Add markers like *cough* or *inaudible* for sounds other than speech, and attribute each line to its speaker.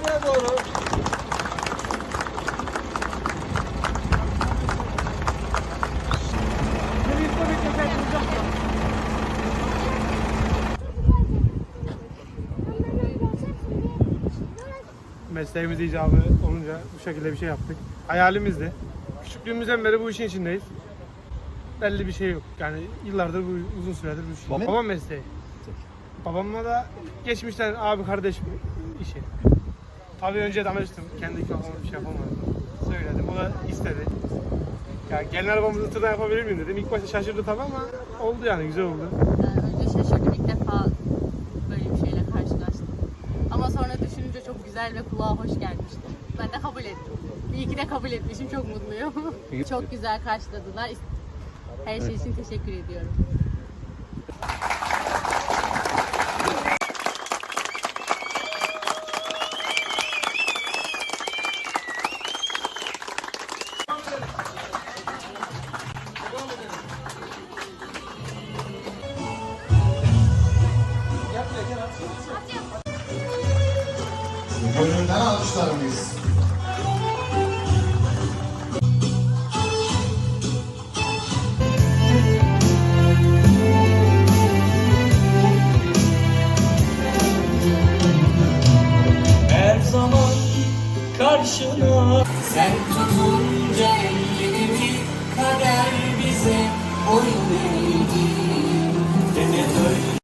Speaker 1: Arkaya doğru. Mesleğimiz icabı olunca bu şekilde bir şey yaptık. Hayalimizdi. Küçüklüğümüzden beri bu işin içindeyiz. Belli bir şey yok. Yani yıllardır bu uzun süredir bu iş. Baba- Babam mesleği. Babamla da geçmişten abi kardeş işi. Tabii önce danıştım. Kendi kafamda bir şey yapamadım. Söyledim. O da istedi. Ya gelin arabamızı tırda yapabilir miyim dedim. İlk başta şaşırdı tabii ama oldu yani güzel oldu.
Speaker 2: Ee, Önce şaşırdım ilk defa böyle bir şeyle karşılaştım. Ama sonra düşününce çok güzel ve kulağa hoş gelmişti. Ben de kabul ettim. İyi ki de kabul etmişim. Çok mutluyum. *laughs* çok güzel karşıladılar. Her şey için teşekkür ediyorum.
Speaker 3: Gönlünden almışlar mıyız?
Speaker 4: Her zaman karşına. Sen tutunca ellerimi kader bize oyun eğdi